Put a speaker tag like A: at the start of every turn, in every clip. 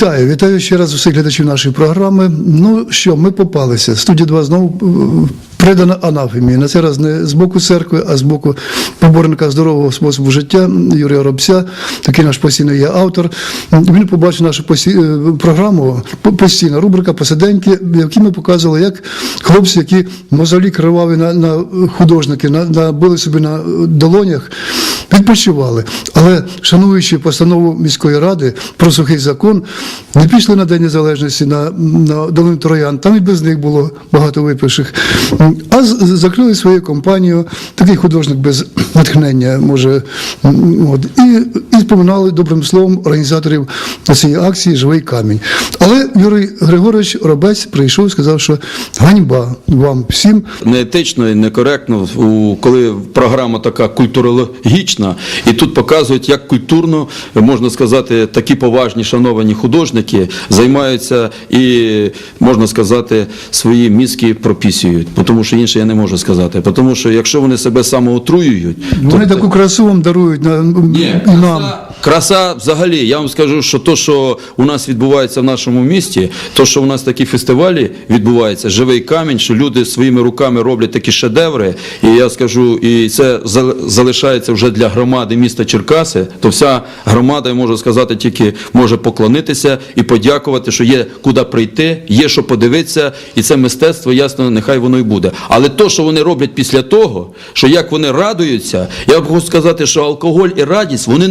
A: Вітаю, вітаю ще раз усіх глядачів нашої програми. Ну що, ми попалися. Студія 2 знову е, передана анафемії. На цей раз не з боку церкви, а з боку поборника здорового способу життя Юрія Робця. Такий наш постійний є автор. Він побачив нашу посі... е, програму по- постійна рубрика Посиденьки, в якій ми показували, як хлопці, які мозолі криваві на, на художники, на, набили собі на долонях. Відпочивали, але шануючи постанову міської ради про сухий закон, не пішли на День Незалежності на, на Долину Троян. Там і без них було багато випивших. А закрили свою компанію, такий художник без натхнення, може. От, і, і споминали добрим словом організаторів цієї акції Живий камінь. Але Юрій Григорович Робець прийшов і сказав, що ганьба вам всім.
B: неетично і некоректно, коли програма така культурологічна, і тут показують, як культурно, можна сказати, такі поважні шановані художники займаються і, можна сказати, свої мізки пропісюють. Тому що інше я не можу сказати. Тому що якщо вони себе самоотруюють,
A: Вони
B: то-
A: таку красу вам дарують на,
B: Ні,
A: нам.
B: Краса, взагалі. Я вам скажу, що то, що у нас відбувається в нашому місті, то, що у нас такі фестивалі відбуваються, живий камінь, що люди своїми руками роблять такі шедеври. І я скажу, і це зал- залишається вже для громади міста Черкаси, то вся громада, я можу сказати, тільки може поклонитися і подякувати, що є куди прийти, є що подивитися, і це мистецтво, ясно, нехай воно і буде. Але то, що вони роблять після того, що як вони радуються, я можу сказати, що алкоголь і радість вони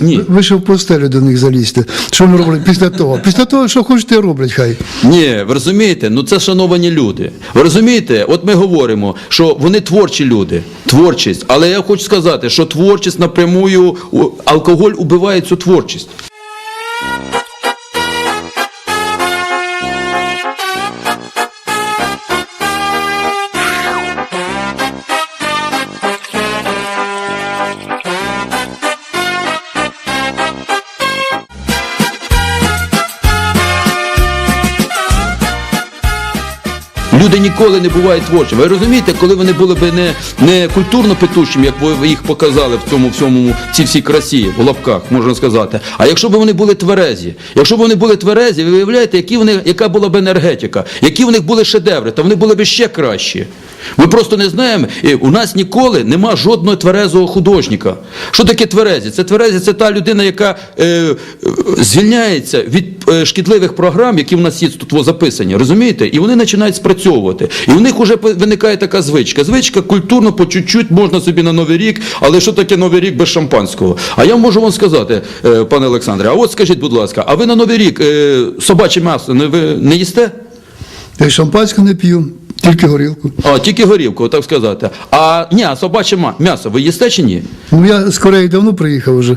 B: несумісні.
A: Ви ще в постелю до них залізьте. Що вони роблять після того? Після того, що хочете, роблять хай.
B: Ні, ви розумієте, ну це шановані люди. Ви розумієте, от ми говоримо, що вони творчі люди, творчість. Але я хочу сказати, що творчість напрямую, алкоголь убиває цю творчість. Ніколи не бувають творчими. Ви розумієте, коли вони були б не, не культурно петущими, як ви їх показали в цьому всьому цій всій красі, в лапках, можна сказати. А якщо б вони були тверезі, якщо б вони були тверезі, ви виявляєте, які вони, яка була б енергетика, які в них були шедеври, то вони були б ще кращі. Ми просто не знаємо, у нас ніколи нема жодного тверезого художника. Що таке тверезі? Це тверезі це та людина, яка е, е, звільняється від е, шкідливих програм, які в нас є тут записані, розумієте? І вони починають спрацьовувати. І в них вже виникає така звичка. Звичка культурно, по чуть-чуть можна собі на Новий рік, але що таке Новий рік без шампанського? А я можу вам сказати, е, пане Олександре, а от скажіть, будь ласка, а ви на Новий рік е, собаче м'ясо не, ви не їсте?
A: Я шампанське не п'ю, тільки горілку.
B: А, тільки горівку, так сказати. А ні, а собаче ма- м'ясо ви їсте чи ні?
A: Ну я з Кореї давно приїхав вже.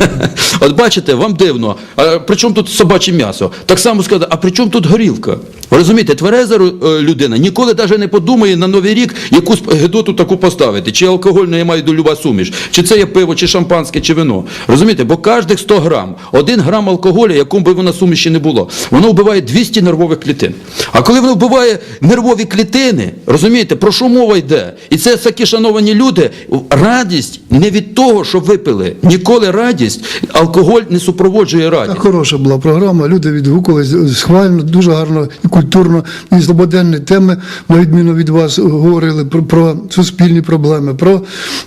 B: От бачите, вам дивно. А при чому тут собаче м'ясо? Так само сказати, а при чому тут горілка? Ви розумієте, твереза ру- е, людина ніколи навіть не подумає на новий рік якусь гедоту таку поставити, чи алкогольну, я маю до люба суміш, чи це є пиво, чи шампанське, чи вино. Розумієте, бо кожних 100 грам, один грам алкоголю, якому би вона суміші не було, воно вбиває 200 нервових клітин. А коли воно вбиває нервові клітини, розумієте, про що мова йде? І це такі шановані люди, радість не від того, що випили. Ніколи радість, алкоголь не супроводжує радість.
A: хороша була програма. Люди відгукувалися схвально, дуже гарно і культурно, і злободенні теми, на відміну від вас, говорили про, про суспільні проблеми, про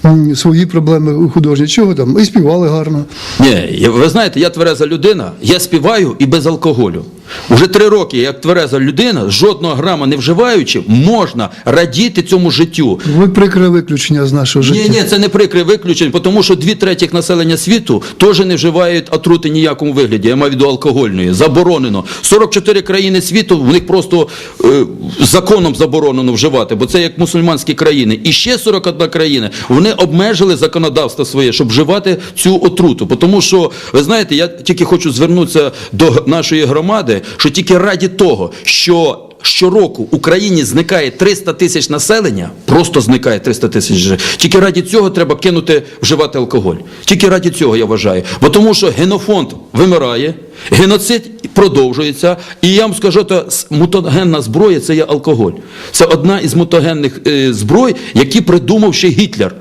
A: м, свої проблеми художні. Чого там? І співали гарно.
B: Ні, ви знаєте, я твереза людина, я співаю і без алкоголю. Уже три роки, як твереза людина, жодного грама не вживаючи, можна радіти цьому життю.
A: Ви прикре виключення з нашого життя.
B: Ні, ні, це не прикре виключення, тому що дві третіх населення світу теж не вживають отрути ніякому вигляді. Я маю в виду алкогольної. Заборонено. 44 країни світу, в них просто е, законом заборонено вживати, бо це як мусульманські країни. І ще 41 країна, вони обмежили законодавство своє, щоб вживати цю отруту. Тому що, ви знаєте, я тільки хочу звернутися до нашої громади, що тільки раді того, що щороку в Україні зникає 300 тисяч населення, просто зникає 300 тисяч. Тільки раді цього треба кинути вживати алкоголь. Тільки раді цього я вважаю. Бо тому що генофонд вимирає, геноцид продовжується, і я вам скажу, то мутагенна зброя це є алкоголь. Це одна із мутагенних е, зброй, які придумав ще Гітлер.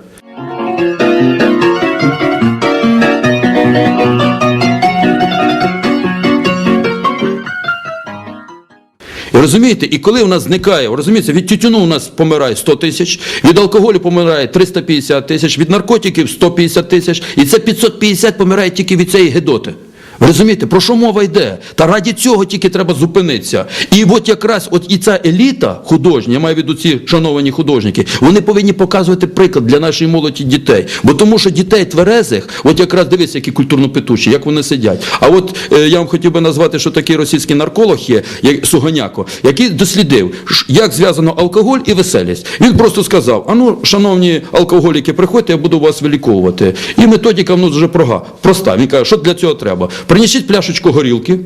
B: Розумієте, і коли у нас зникає, розумієте, від тютюну у нас помирає 100 тисяч, від алкоголю помирає 350 тисяч, від наркотиків 150 тисяч, і це 550 помирає тільки від цієї гедоти. Ви Розумієте, про що мова йде? Та раді цього тільки треба зупинитися. І от якраз от і ця еліта художня, я маю в виду ці шановані художники, вони повинні показувати приклад для нашої молоді дітей. Бо тому що дітей тверезих, от якраз дивіться, які культурно питучі, як вони сидять. А от е, я вам хотів би назвати, що такий російський нарколог є, як Суганяко, який дослідив, як зв'язано алкоголь і веселість. Він просто сказав: а ну, шановні алкоголіки, приходьте, я буду вас виліковувати. І методика ну, дуже прога, проста. Він каже, що для цього треба? Принесіть пляшечку горілки.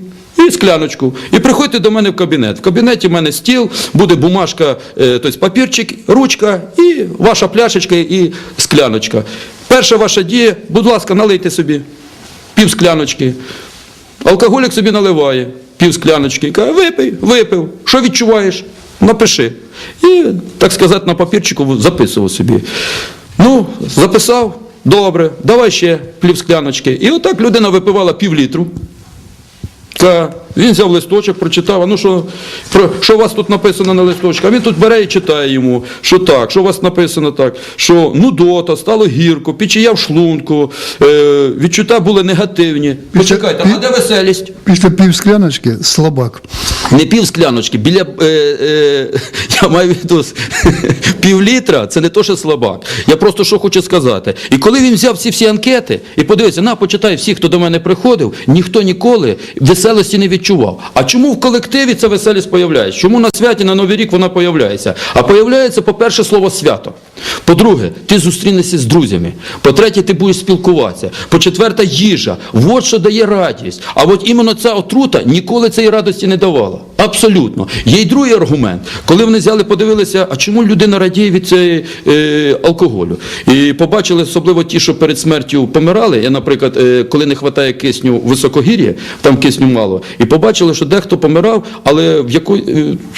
B: І скляночку. І приходьте до мене в кабінет. В кабінеті в мене стіл, буде бумажка, е, тобто папірчик, ручка, і ваша пляшечка і скляночка. Перша ваша дія, будь ласка, налийте собі пів скляночки. Алкоголік собі наливає пів скляночки каже, випий, випив. Що відчуваєш? Напиши. І, так сказати, на папірчику записував собі. Ну, записав, добре, давай ще плівскляночки. І отак людина випивала пів літру. Та він взяв листочок, прочитав, а ну що, про, що у вас тут написано на листочку? А він тут бере і читає йому, що так, що у вас написано так, що нудота, стало гірко, печія в шлунку, е, відчуття були негативні. Почекайте, а де веселість?
A: Після пів скляночки слабак.
B: Не пів скляночки, біля е, е, я маю в пів літра, це не то, що слабак. Я просто що хочу сказати. І коли він взяв ці всі анкети і подивився, на почитай всіх, хто до мене приходив, ніхто ніколи веселості не відчував. А чому в колективі ця веселість появляється? Чому на святі на Новий рік вона появляється? А появляється, по-перше, слово свято. По-друге, ти зустрінешся з друзями. По-третє, ти будеш спілкуватися. По-четверте, їжа. Вот що дає радість. А от іменно ця отрута ніколи цієї радості не давала. Абсолютно. Є й другий аргумент. Коли вони взяли, подивилися, а чому людина радіє від цієї е, алкоголю? І побачили, особливо ті, що перед смертю помирали. Я, наприклад, е, коли не вистачає кисню в високогір'ї, там кисню мало, і побачили, що дехто помирав, але в якої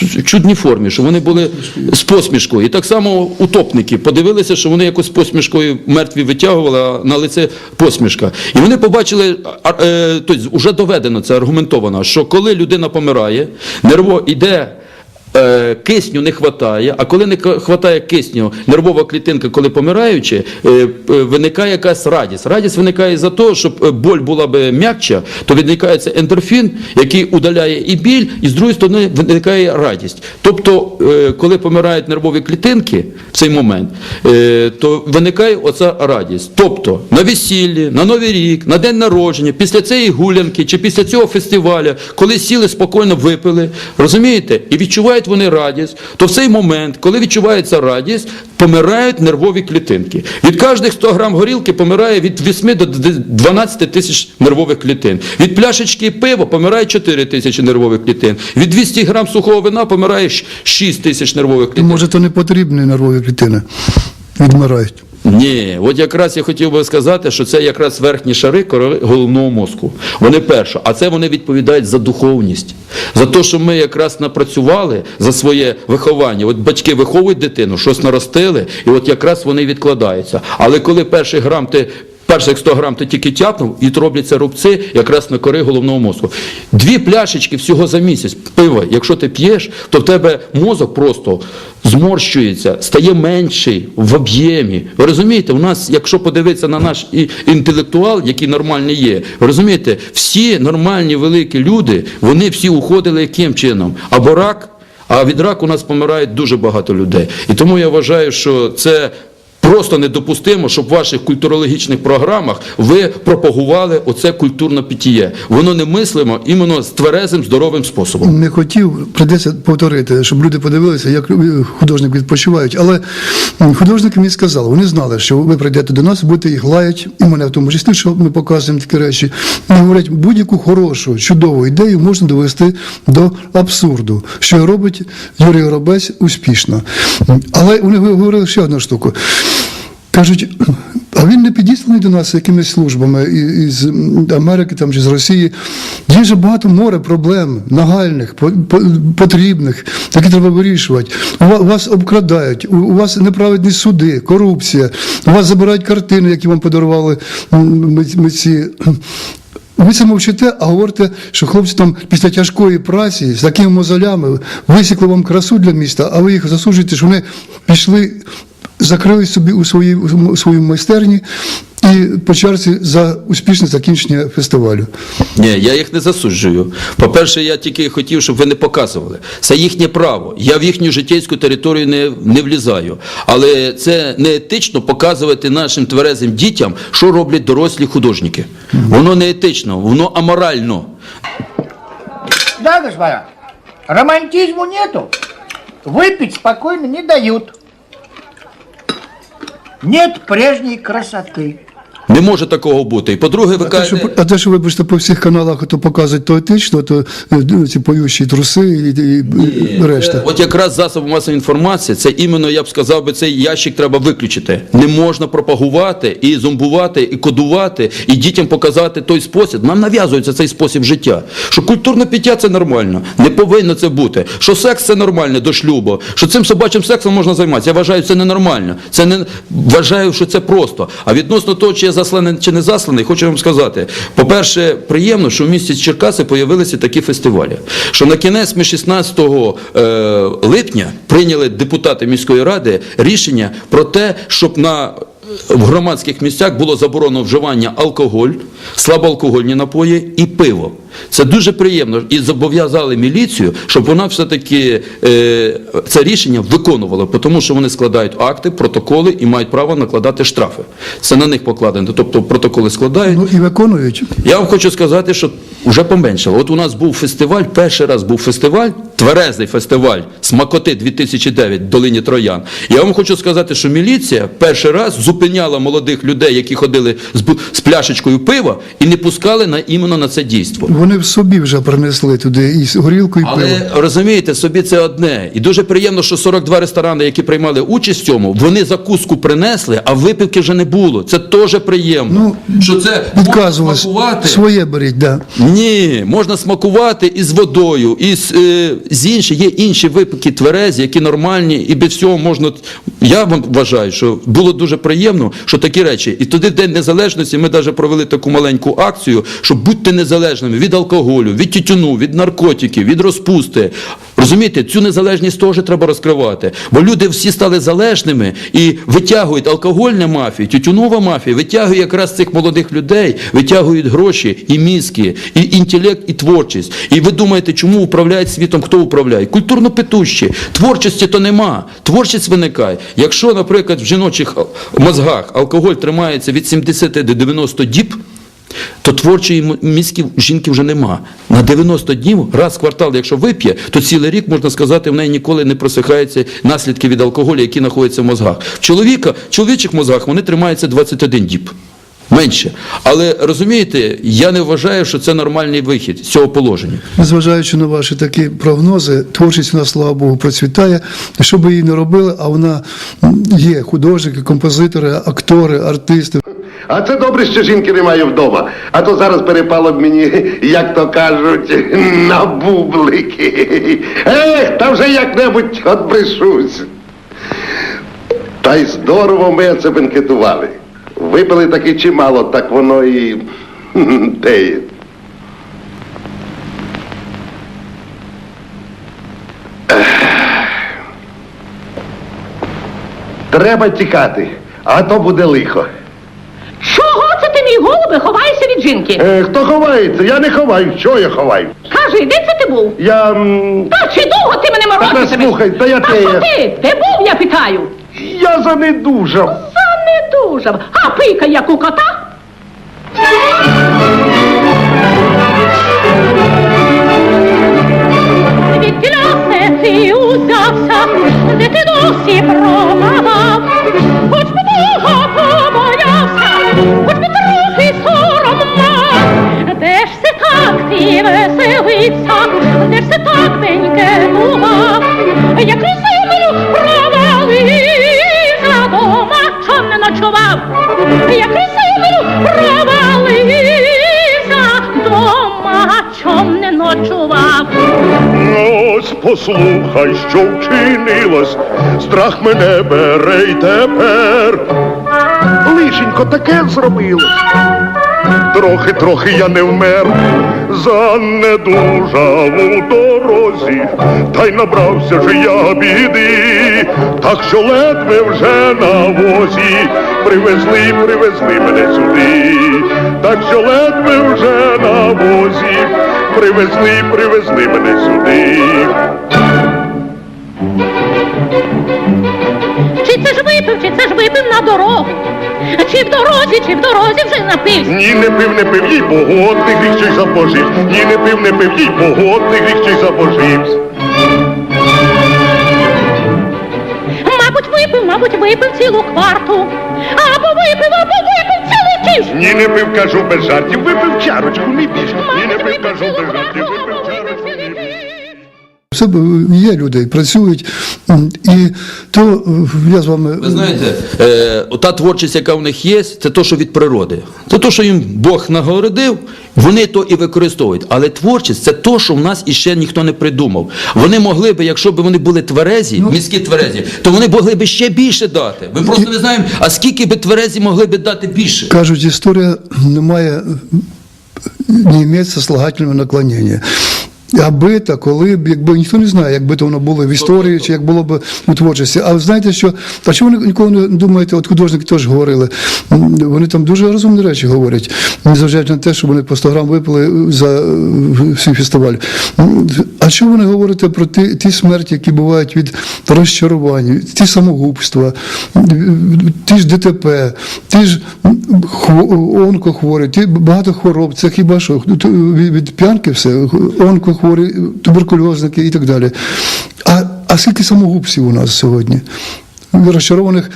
B: е, чудній формі, що вони були з посмішкою. І так само утопники подивилися, що вони якось посмішкою мертві витягували, а на лице посмішка. І вони побачили, е, тобто вже доведено це аргументовано, що коли людина помирає, нерво йде. Е, Кисню не вистачає, а коли не вистачає кисню, нервова клітинка, коли помираючи, е, е, виникає якась радість. Радість виникає за те, щоб боль була би м'якча, то виникає це ендорфін, який удаляє і біль, і з другої сторони виникає радість. Тобто, коли помирають нервові клітинки в цей момент, то виникає оця радість. Тобто на весіллі, на Новий рік, на день народження, після цієї гулянки чи після цього фестиваля, коли сіли спокійно випили, розумієте, і відчувають вони радість, то в цей момент, коли відчувається радість, помирають нервові клітинки. Від кожних 100 грам горілки помирає від 8 до 12 тисяч нервових клітин. Від пляшечки пива помирає 4 тисячі нервових клітин. Від 200 грам сухого вина помирає 6 тисяч нервових клітин.
A: Може, то не потрібні нервові клітини. Відмирають.
B: Ні, от якраз я хотів би сказати, що це якраз верхні шари головного мозку. Вони перші, а це вони відповідають за духовність, за те, що ми якраз напрацювали за своє виховання. От батьки виховують дитину, щось наростили, і от якраз вони відкладаються. Але коли перший грам ти. Перших 100 грам ти тільки тяпнув, і робляться рубці якраз на кори головного мозку. Дві пляшечки всього за місяць пива, якщо ти п'єш, то в тебе мозок просто зморщується, стає менший в об'ємі. Ви розумієте, у нас, якщо подивитися на наш інтелектуал, який нормальний є, ви розумієте, всі нормальні великі люди, вони всі уходили яким чином? Або рак, а від раку у нас помирають дуже багато людей. І тому я вважаю, що це. Просто недопустимо, щоб в ваших культурологічних програмах ви пропагували оце культурне питіє. Воно не мислимо іменно з тверезим, здоровим способом.
A: Не хотів, прийдеться повторити, щоб люди подивилися, як художники відпочивають. Але художники мені сказали, вони знали, що ви прийдете до нас, будете їх лаять, і мене в тому числі, що ми показуємо такі речі. І говорять, будь-яку хорошу, чудову ідею можна довести до абсурду, що робить Юрій Горобець успішно. Але вони говорили ще одну штуку. Кажуть, а він не підісланий до нас якимись службами із Америки там, чи з Росії. Є же багато море проблем нагальних, по- по- потрібних, які треба вирішувати. У Вас обкрадають, у вас неправедні суди, корупція, у вас забирають картини, які вам подарували митці. ви це мовчите, а говорите, що хлопці там після тяжкої праці з такими мозолями висікли вам красу для міста, а ви їх засуджуєте, що вони пішли, закрили собі у своїй у своїй майстерні і по черзі за успішне закінчення фестивалю.
B: Ні, я їх не засуджую. По-перше, я тільки хотів, щоб ви не показували. Це їхнє право. Я в їхню життєйську територію не, не влізаю. Але це не етично показувати нашим тверезим дітям, що роблять дорослі художники. Воно не етично, воно аморально.
C: Да, господа, романтизму нету. Выпить спокойно не дают. Нет прежней красоты.
B: Не може такого бути. І по-друге, ви
A: А те, що,
B: кажете,
A: а те, що вибачте, по всіх каналах то показують то етично, то е, ці поющі труси і, і, і решта.
B: От якраз засоби масової інформації, це іменно, я б сказав, би, цей ящик треба виключити. Не можна пропагувати і зомбувати, і кодувати, і дітям показати той спосіб. Нам нав'язується цей спосіб життя. Що культурне пиття це нормально. Не повинно це бути. Що секс це нормально до шлюбу. Що цим собачим сексом можна займатися. Я вважаю, це ненормально. Це не вважаю, що це просто. А відносно того, чи я засланий чи не засланий, хочу вам сказати. По-перше, приємно, що в місті Черкаси з'явилися такі фестивалі. Що на кінець ми 16 е, липня прийняли депутати міської ради рішення про те, щоб на в громадських місцях було заборонено вживання алкоголь, слабоалкогольні напої і пиво. Це дуже приємно. І зобов'язали міліцію, щоб вона все-таки е, це рішення виконувала, тому що вони складають акти, протоколи і мають право накладати штрафи. Це на них покладено. Тобто протоколи складають.
A: Ну і виконують.
B: Я вам хочу сказати, що вже поменшало. От у нас був фестиваль, перший раз був фестиваль, тверезий фестиваль Смакоти 2009 в долині Троян. Я вам хочу сказати, що міліція перший раз зупиняла молодих людей, які ходили з, з пляшечкою пива, і не пускали на іменно на це дійство.
A: Вони в собі вже принесли туди і горілку, і пиво.
B: Але розумієте, собі це одне. І дуже приємно, що 42 ресторани, які приймали участь в цьому, вони закуску принесли, а випивки вже не було. Це теж приємно.
A: Ну,
B: що це можна смакувати.
A: своє беріть, да.
B: Ні, можна смакувати і з водою, і з, е, з інші, є інші випадки тверезі, які нормальні, і без всього можна. Я вам вважаю, що було дуже приємно, що такі речі. І в День Незалежності ми навіть провели таку маленьку акцію, щоб будьте незалежними від алкоголю, від тютюну, від наркотиків, від розпусти. Розумієте, цю незалежність теж треба розкривати. Бо люди всі стали залежними і витягують алкогольна мафія, тютюнова мафія, витягує якраз цих молодих людей, витягують гроші і мізки, і інтелект, і творчість. І ви думаєте, чому управляють світом? Хто управляє? Культурно петущі. Творчості то нема. Творчість виникає. Якщо, наприклад, в жіночих мозгах алкоголь тримається від 70 до 90 діб. То творчої м- мізки жінки вже нема. На 90 днів, раз в квартал, якщо вип'є, то цілий рік, можна сказати, в неї ніколи не просихаються наслідки від алкоголю, які знаходяться в мозгах. В чоловіка, в чоловічих мозгах вони тримаються 21 діб. Менше. Але розумієте, я не вважаю, що це нормальний вихід з цього положення.
A: Незважаючи на ваші такі прогнози, творчість у нас, слава Богу, процвітає. Що би її не робили, а вона є художники, композитори, актори, артисти.
D: А це добре, що жінки немає вдома. А то зараз перепало б мені, як то кажуть, на бублики. Ех, та вже як-небудь отбрешусь. Та й здорово ми це бенкетували. Випили таки чимало, так воно і теє. Треба тікати, а то буде лихо.
E: Чого це ти, мій голубе, жінки?
D: Е, хто ховається? Я не ховаю. Що я ховаю?
E: Кажи, де це ти був?
D: Я. м,
E: Та чи довго ти мене
D: Та
E: морозитимеш?
D: слухай, та я
E: Та
D: те-
E: що ти? Де був, я питаю?
D: Я занедужав.
E: Занедужав. А пика, як у кота? Відкіля ти узявся, де ти досі промагав, ти веселиться, де ж це так бенькетував, як у землю провалився, дома чом не ночував, як у землю провалився, дома чом не ночував.
F: Ось послухай, що вчинилось, страх мене бере й тепер.
D: Лишенько таке зробилось.
F: Трохи, трохи я не вмер, занедужав у дорозі, та й набрався ж я біди, так що ледве вже на возі. Привезли, привезли мене сюди, так що ледве вже на возі. Привезли, привезли мене сюди.
E: Випив, чи це ж випив на дорогу? Чи в дорозі, чи в дорозі вже напився?
F: Ні, не пив, не пив, їй погодний гріх чи й. Ні, не пив, не пив, їй погодний гріх чи й забожив.
E: Мабуть, випив, мабуть, випив цілу кварту. Або випив, або випив цілий кіш.
F: Ні, не пив, кажу без жартів, випив чарочку, не більше. Ні, не пив, кажу без жартів, випив чарочку,
A: Все є люди, працюють. І то е, я з вами.
B: Ви знаєте, е, та творчість, яка в них є, це то, що від природи. Це то, що їм Бог нагородив, вони то і використовують. Але творчість це то, що в нас іще ніхто не придумав. Вони могли би, якщо б вони були тверезі, міські тверезі, то вони могли би ще більше дати. Ми просто не знаємо, а скільки би тверезі могли би дати більше.
A: Кажуть, історія не має не має сослагательного наклонення. Аби та коли б, якби ніхто не знає, якби то воно було в історії, чи як було б у творчості. А ви знаєте, що а чому ви ніколи не думаєте, от художники теж говорили, вони там дуже розумні речі говорять, незважаючи на те, що вони по 100 грам випили за е, свій фестиваль. А що ви не говорите про ті, ті смерті, які бувають від розчарувань, ті самогубства, ті ж ДТП, ті ж онкохворі, ті багато хвороб, це хіба що від п'янки все, онкохворі, туберкульозники і так далі. А, а скільки самогубців у нас сьогодні? Розчарованих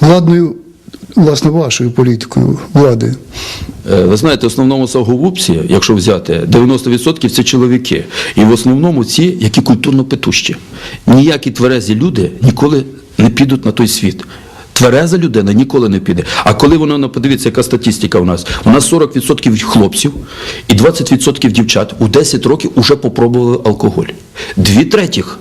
A: владною, власне, вашою політикою влади.
B: Е, Ви знаєте, в основному самогубці, якщо взяти, 90% це чоловіки. І в основному ці, які культурно петущі. Ніякі тверезі люди ніколи не підуть на той світ. Твереза людина ніколи не піде. А коли вона, подивіться, яка статистика у нас. У нас 40% хлопців і 20% дівчат у 10 років вже попробували алкоголь. Дві третіх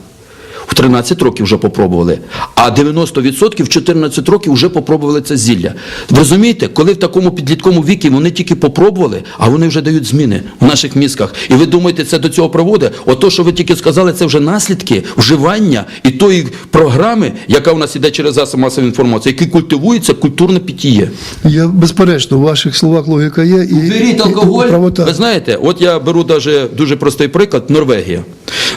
B: в 13 років вже попробували, а 90% в 14 років вже попробували це зілля. Ви розумієте, коли в такому підлітковому віці вони тільки попробували, а вони вже дають зміни в наших мізках. І ви думаєте, це до цього приводить? Ото, що ви тільки сказали, це вже наслідки вживання і тої програми, яка у нас іде через засоби масової інформації, які культивується культурне питіє.
A: Я безперечно, у ваших словах логіка є і
B: Беріть
A: і-
B: алкоголь.
A: і правота.
B: Ви знаєте, от я беру даже дуже простий приклад Норвегія,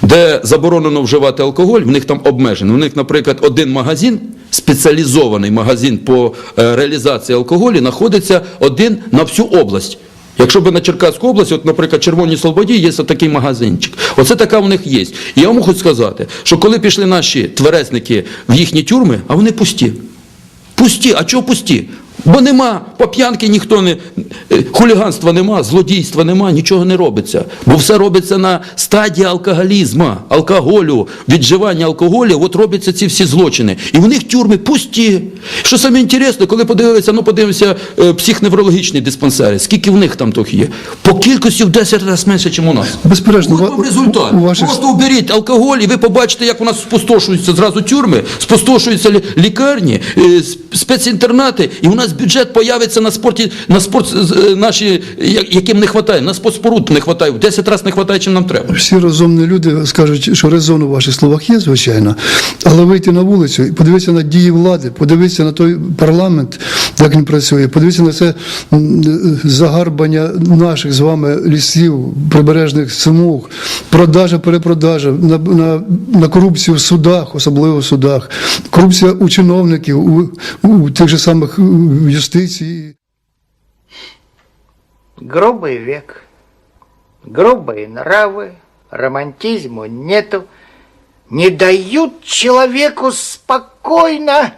B: де заборонено вживати алкоголь, в них там обмежено. У них, наприклад, один магазин, спеціалізований магазин по е, реалізації алкоголю, знаходиться один на всю область. Якщо б на Черкаську область, от, наприклад, Червоній Слободі є такий магазинчик. Оце така в них є. І я вам хочу сказати, що коли пішли наші тверезники в їхні тюрми, а вони пусті. Пусті, а чого пусті? Бо нема, по п'янки ніхто не е, хуліганства нема, злодійства нема, нічого не робиться. Бо все робиться на стадії алкоголізму, алкоголю, відживання алкоголю, от робляться ці всі злочини. І в них тюрми пусті. Що саме інтересно, коли подивилися, ну подивимося е, психневрологічні диспансери, скільки в них там тих є? По кількості в 10 разів менше, ніж у нас.
A: Безперечно,
B: От
A: ва-
B: вам результат.
A: у ваших-
B: Просто уберіть алкоголь, і ви побачите, як у нас спустошуються зразу тюрми, спустошуються лікарні, е, спецінтернати, і у нас бюджет появиться на спорті, на спорт е, наші, яким не вистачає, на спортспоруд не вистачає, в 10 разів не вистачає, чим нам треба.
A: Всі розумні люди скажуть, що резон у ваших словах є, звичайно, але вийти на вулицю і подивитися на дії влади, подивитися на той парламент, як він працює, подивитися на це загарбання наших з вами лісів, прибережних смуг, продажа, перепродажа, на, на, на корупцію в судах, особливо в судах, корупція у чиновників, у, у тих же самих в юстиції.
C: Грубый век, грубые нравы, романтизму нету, не дают человеку спокойно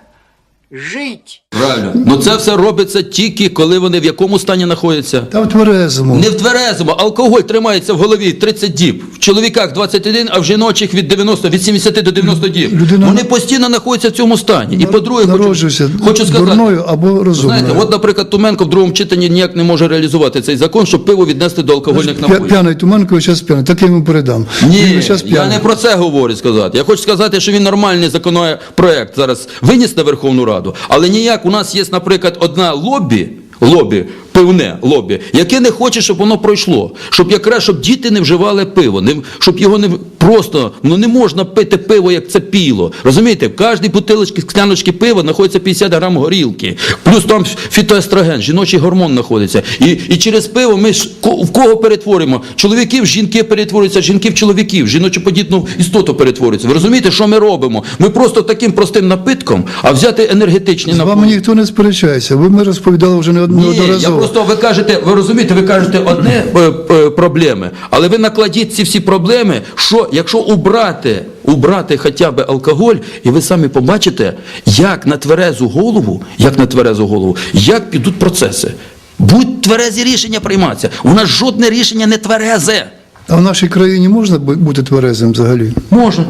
C: жить.
B: Правильно. Ну це все робиться тільки, коли вони в якому стані знаходяться.
A: Та в тверезому.
B: Не в тверезому, алкоголь тримається в голові 30 діб. В чоловіках 21, а в жіночих від 90, від 70 до 90 діб.
A: Людина-
B: Вони постійно знаходяться в цьому стані. І по-друге, хочу,
A: Народжується
B: хочу сказати,
A: дурною або розумною.
B: знаєте, от, наприклад, Туменко в другому читанні ніяк не може реалізувати цей закон, щоб пиво віднести до алкогольних
A: П'я-
B: напоїв.
A: П'яний Туманко зараз п'яний, так я йому передам.
B: Ні,
A: Він щас
B: я
A: п'яний.
B: не про це говорю сказати. Я хочу сказати, що він нормальний законопроект зараз виніс на Верховну Раду, але ніяк у нас є, наприклад, одна лобі, лобі пивне лобі, яке не хоче, щоб воно пройшло. Щоб якраз щоб діти не вживали пиво, не, щоб його не просто ну не можна пити пиво, як це піло. Розумієте, в кожній бутилочці скляночки пива знаходиться 50 грам горілки, плюс там фітоестроген, жіночий гормон знаходиться. І, і через пиво ми ж в кого перетворимо? Чоловіків жінки перетворюються, жінки в чоловіків, жіночоподібну істоту перетворюються. Ви розумієте, що ми робимо? Ми просто таким простим напитком, а взяти енергетичні
A: З вами
B: напої.
A: ніхто не сперечається. Ви ми розповідали вже не неодноразово.
B: Просто ви кажете, ви розумієте, ви кажете одне е, е, проблеми, але ви накладіть ці всі проблеми, що якщо убрати, убрати хоча б алкоголь, і ви самі побачите, як на тверезу голову, як на тверезу голову, як підуть процеси. Будуть тверезі рішення прийматися. У нас жодне рішення не тверезе.
A: А в нашій країні можна бути тверезим взагалі?
B: Може.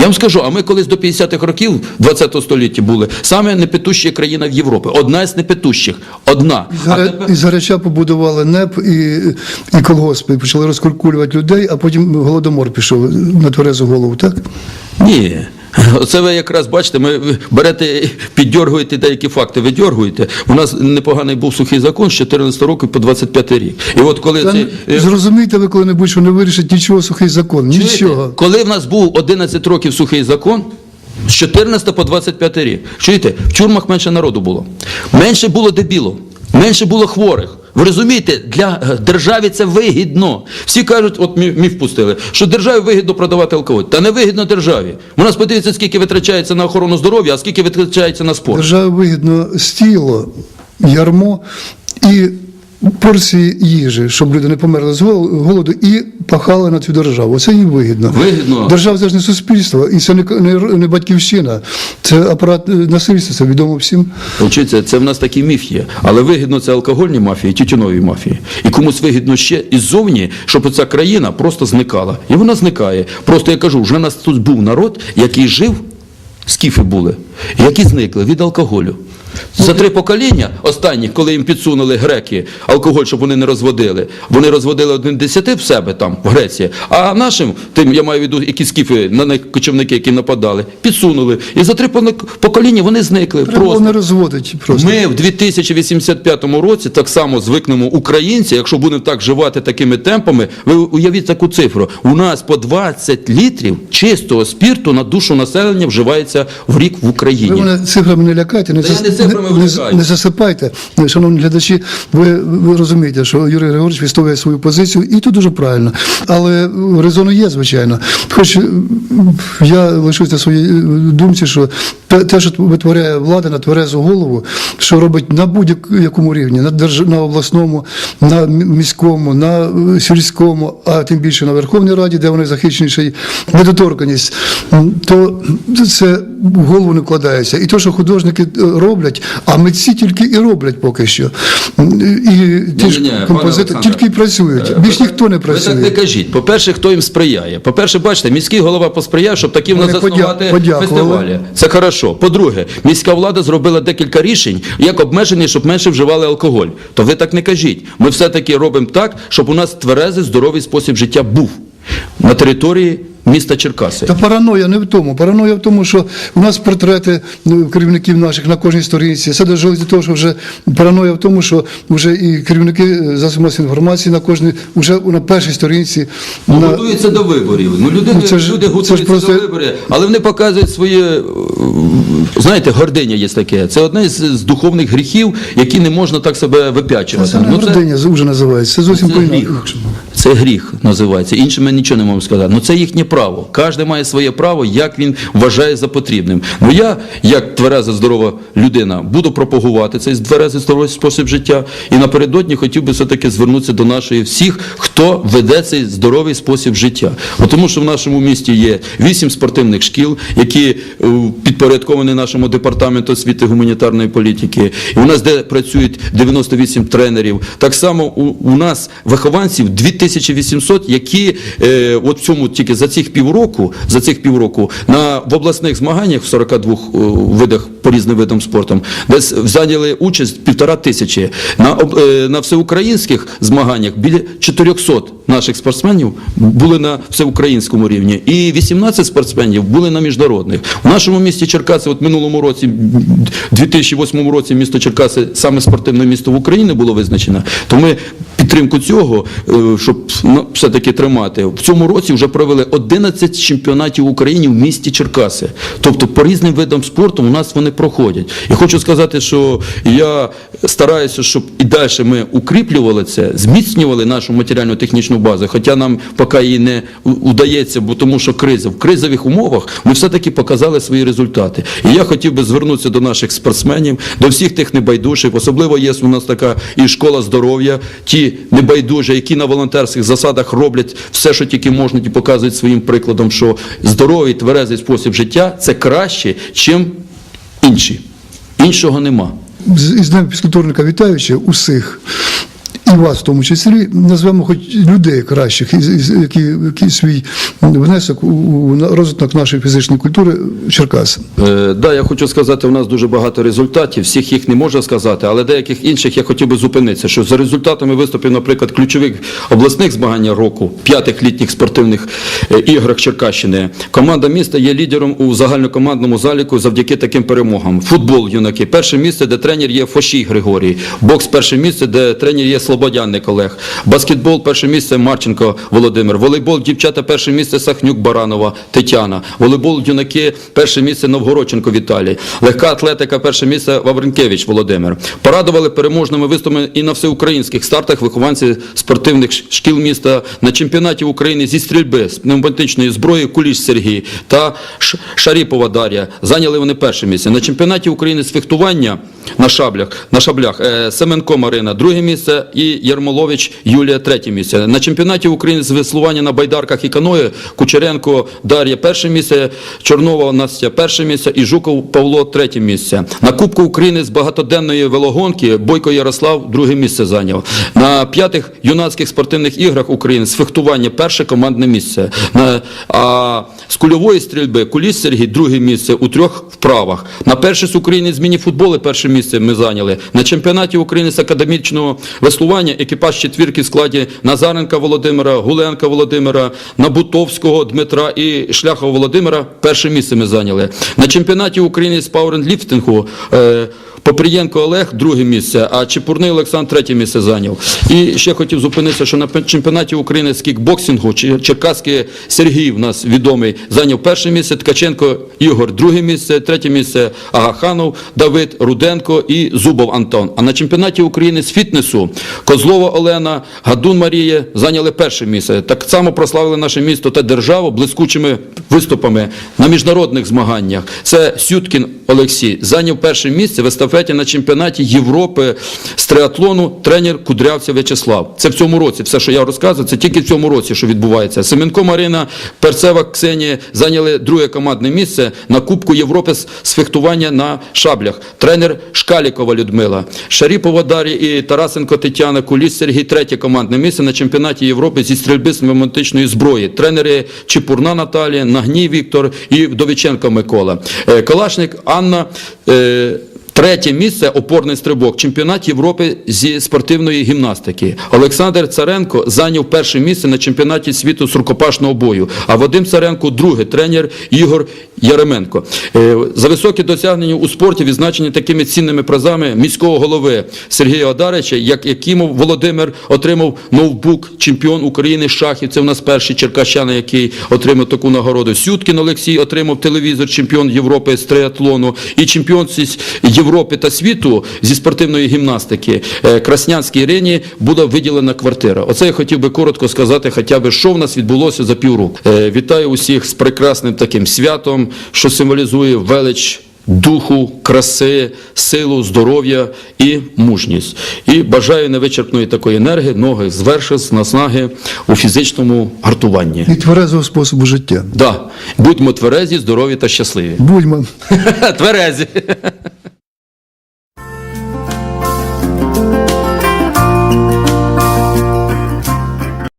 B: Я вам скажу, а ми колись до 50-х років 20 століття були саме непитуща країна в Європі. Одна з непетущих. Одна.
A: Із
B: А
A: гаря-
B: тепер-
A: Із гаряча побудували НЕП і, і колгоспи, і почали розкуркулювати людей, а потім голодомор пішов на тверезу голову, так?
B: Ні. Оце ви якраз бачите, ми берете, піддергуєте деякі факти, видергуєте. У нас непоганий був сухий закон з 14 років по 25 рік. І от коли
A: Та
B: цей, е,
A: Зрозумійте ви коли-небудь, що не вирішить нічого сухий закон.
B: чуєте? Коли в нас був 11 років сухий закон, з 14 по 25 рік, чуєте, в тюрмах менше народу було. Менше було дебілів, менше було хворих. Ви розумієте, для е, держави це вигідно. Всі кажуть, от міф, міф пустили, що державі вигідно продавати алкоголь. Та не вигідно державі. У нас подивіться, скільки витрачається на охорону здоров'я, а скільки витрачається на спорт.
A: Державі вигідно стіло, ярмо і порції їжі, щоб люди не померли з гол- голоду, і пахали на цю державу. Це їм вигідно.
B: Вигідно.
A: Держава це ж не суспільство, і це не, не, не батьківщина. Це апарат е, насильства, це відомо всім.
B: Вчиться, це в нас такий міф є. Але вигідно це алкогольні мафії, тютюнові мафії. І комусь вигідно ще іззовні, щоб ця країна просто зникала. І вона зникає. Просто я кажу, вже у нас тут був народ, який жив, скіфи були, які зникли від алкоголю. За три покоління останніх, коли їм підсунули греки алкоголь, щоб вони не розводили, вони розводили один десяти в себе там, в Греції, а нашим, тим я маю в виду, які скіфи, на них кочівники, які нападали, підсунули. І за три покоління вони зникли.
A: Треба
B: просто.
A: не розводити просто.
B: Ми в 2085 році так само звикнемо українці, якщо будемо так живати такими темпами, ви уявіть таку цифру. У нас по 20 літрів чистого спірту на душу населення вживається в рік в
A: Ви
B: Україні.
A: мене цифрами не лякайте, не,
B: Та я не
A: не, засипайте. Шановні глядачі, ви, ви розумієте, що Юрій Григорович відстоює свою позицію, і тут дуже правильно. Але резону є, звичайно. Хоч е, я лишусь на своїй е, думці, що те, те, що витворяє влада на тверезу голову, що робить на будь-якому рівні, на, держ... на обласному, на міському, на е, сільському, а тим більше на Верховній Раді, де вони захищені ще й недоторканість, то це в голову не вкладається. І те, що художники е, роблять, а митці тільки і роблять поки що. І ті ж композитори тільки й працюють.
B: е,
A: Більш
B: ви
A: ніхто не
B: так- Ви так не кажіть. По-перше, хто їм сприяє? По-перше, бачите, міський голова посприяв, щоб такі в нас
A: Вони подя-
B: заснувати фестивалі. Це хорошо. По-друге, міська влада зробила декілька рішень, як обмеження, щоб менше вживали алкоголь. То ви так не кажіть. Ми все-таки робимо так, щоб у нас тверезий, здоровий спосіб життя був на території міста Черкаси.
A: Та параноя не в тому. Параноя в тому, що у нас портрети ну, керівників наших на кожній сторінці. Це дожило до того, що вже параноя в тому, що вже і керівники засобів масової інформації на кожній, вже на першій сторінці.
B: Ну,
A: на...
B: готуються до виборів. Ну, люди,
A: Ну, це ж-
B: люди
A: це ж
B: готуються
A: просто-
B: до виборів, але вони показують своє, е, знаєте, гординя є таке. Це одне з, духовних гріхів, які не можна так себе випячувати.
A: Це не
B: Ну,
A: гординя вже називається. Це зовсім
B: це гріх. Це гріх називається. Іншим ми нічого не можемо сказати. Ну це їхнє право. Кожен має своє право, як він вважає за потрібним. Ну я, як твереза, здорова людина, буду пропагувати цей тверезий здоровий спосіб життя. І напередодні хотів би все-таки звернутися до нашої всіх, хто веде цей здоровий спосіб життя. Бо тому що в нашому місті є вісім спортивних шкіл, які е, підпорядковані нашому департаменту освіти гуманітарної політики. І у нас де працюють 98 тренерів. Так само у, у нас вихованців 2800, які е, от цьому тільки за цих півроку, за цих півроку на в обласних змаганнях в 42 е, видах по різним видам спорту, десь зайняли участь півтора тисячі. На, е, на всеукраїнських змаганнях біля 400 наших спортсменів були на всеукраїнському рівні, і 18 спортсменів були на міжнародних. У нашому місті Черкаси, от минулому році, 2008 році, місто Черкаси саме спортивне місто в Україні було визначено. То ми підтримку цього, е, щоб ну, все-таки тримати, в цьому році вже провели 11 чемпіонатів України в місті Черкаси. Тобто по різним видам спорту у нас вони проходять. І хочу сказати, що я стараюся, щоб і далі ми укріплювали це, зміцнювали нашу матеріально-технічну базу, хоча нам поки її не удається, бо тому що криза. В кризових умовах ми все-таки показали свої результати. І я хотів би звернутися до наших спортсменів, до всіх тих небайдужих, особливо є у нас така і школа здоров'я, ті небайдужі, які на волонтерських засадах роблять все, що тільки можуть, і показують своїм прикладом, що здоровий, тверезий спосіб життя це краще, чим інші. Іншого нема.
A: З Днем фізкультурника вітаючи усіх, і вас в тому числі, назвемо хоч людей кращих, які, які свій внесок у, розвиток нашої фізичної культури Черкас.
B: Е, да, я хочу сказати, у нас дуже багато результатів. Всіх їх не можна сказати, але деяких інших я хотів би зупинитися. Що за результатами виступів, наприклад, ключових обласних змагань року, п'ятих літніх спортивних е, іграх Черкащини, команда міста є лідером у загальнокомандному заліку завдяки таким перемогам. Футбол юнаки, перше місце, де тренер є Фошій Григорій, бокс перше місце, де тренер є Слободянник Олег, баскетбол перше місце Марченко Володимир, волейбол дівчата перше місце Сахнюк Баранова Тетяна, волейбол юнаки перше місце Новгородченко Віталій, легка атлетика перше місце Вавренкевич Володимир. Порадували переможними виступами і на всеукраїнських стартах вихованці спортивних шкіл міста на чемпіонаті України зі стрільби з пневматичної зброї Куліш Сергій та Шаріпова Дар'я. Зайняли вони перше місце. На чемпіонаті України з фехтування на шаблях, на шаблях е, Семенко Марина, друге місце і Ярмолович Юлія третє місце. На чемпіонаті України з веслування на байдарках і каної Кучеренко Дар'я перше місце, Чорнова Настя перше місце і Жуков Павло третє місце. На Кубку України з багатоденної велогонки Бойко Ярослав друге місце зайняв. На п'ятих юнацьких спортивних іграх України з фехтування перше командне місце. На, а з кульової стрільби Куліс Сергій друге місце у трьох вправах. На перший з України з міні-футболу перше місце ми зайняли. На чемпіонаті України з академічного веслування екіпаж четвірки в складі Назаренка Володимира, Гуленка Володимира, Набутовського Дмитра і Шляхова Володимира перше місце ми зайняли. На чемпіонаті України з пауерліфтингу е, Попрієнко Олег друге місце, а Чепурний Олександр третє місце зайняв. І ще хотів зупинитися, що на чемпіонаті України з кікбоксингу Черкаський Сергій в нас відомий зайняв перше місце, Ткаченко Ігор друге місце, третє місце Агаханов Давид, Руденко і Зубов Антон. А на чемпіонаті України з фітнесу Козлова Олена, Гадун Марія зайняли перше місце. Так само прославили наше місто та державу блискучими виступами на міжнародних змаганнях. Це Сюткін Олексій зайняв перше місце в естафеті на чемпіонаті Європи з триатлону тренер Кудрявця В'ячеслав. Це в цьому році. Все, що я розказую, це тільки в цьому році, що відбувається. Семенко Марина, Перцева Ксенія зайняли друге командне місце на Кубку Європи з фехтування на шаблях. Тренер Шкалікова Людмила, Шаріпова Дар'я і Тарасенко Тетяна, Куліс Сергій третє командне місце на чемпіонаті Європи зі стрільби з пневматичної зброї. Тренери Чепурна Наталія, Нагній Віктор і Вдовиченко Микола. Е, Калашник Анна. е, Третє місце опорний стрибок чемпіонат Європи зі спортивної гімнастики. Олександр Царенко зайняв перше місце на чемпіонаті світу з рукопашного бою. А Вадим Царенко друге тренер Ігор Яременко. Е, За високі досягнення у спорті відзначені такими цінними призами міського голови Сергія Одарича, як Якимов Володимир отримав ноутбук чемпіон України шахів. Це в нас перший черкащани, який отримав таку нагороду. Сюткін Олексій отримав телевізор чемпіон Європи з триатлону і чемпіон Європи та світу зі спортивної гімнастики е, Краснянській Ірині буде виділена квартира. Оце я хотів би коротко сказати, хоча б що в нас відбулося за півроку. Е, Вітаю усіх з прекрасним таким святом, що символізує велич. Духу, краси, силу, здоров'я і мужність. І бажаю невичерпної такої енергії, ноги звершись, наснаги у фізичному гартуванні.
A: І тверезого способу життя.
B: Да, будьмо тверезі, здорові та щасливі.
A: Будьмо.
B: Тверезі.